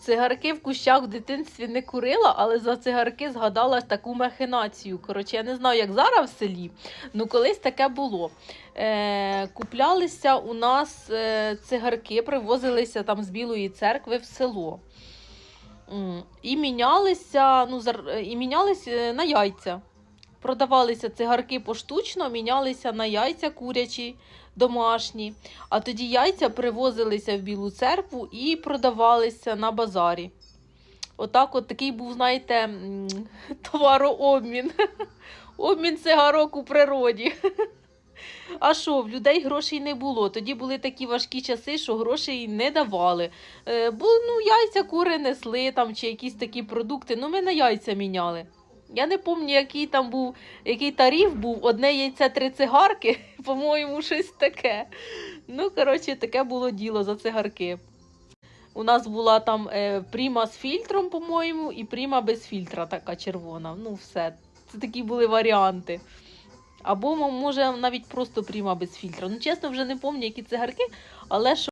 Цигарки в кущах в дитинстві не курила, але за цигарки згадала таку махинацію. Коротше, я не знаю, як зараз в селі, ну колись таке було. Е, куплялися у нас е, цигарки, привозилися там з Білої церкви в село. І мінялися, ну, і мінялися е, на яйця. Продавалися цигарки поштучно, мінялися на яйця курячі, домашні. А тоді яйця привозилися в Білу церкву і продавалися на базарі. Отак, от такий був, знаєте, товарообмін. Обмін цигарок у природі. А що, в людей грошей не було. Тоді були такі важкі часи, що грошей не давали. Е, бо ну, яйця кури несли там, чи якісь такі продукти. Ну, ми на яйця міняли. Я не пам'ятаю, який там був, який тариф був. Одне яйце три цигарки, по-моєму, щось таке. Ну, коротше, таке було діло за цигарки. У нас була там е, пріма з фільтром, по-моєму, і пріма без фільтра, така червона. Ну, все. Це такі були варіанти. Або, може, навіть просто пріма без фільтра. Ну, чесно, вже не пам'ятаю, які цигарки, але що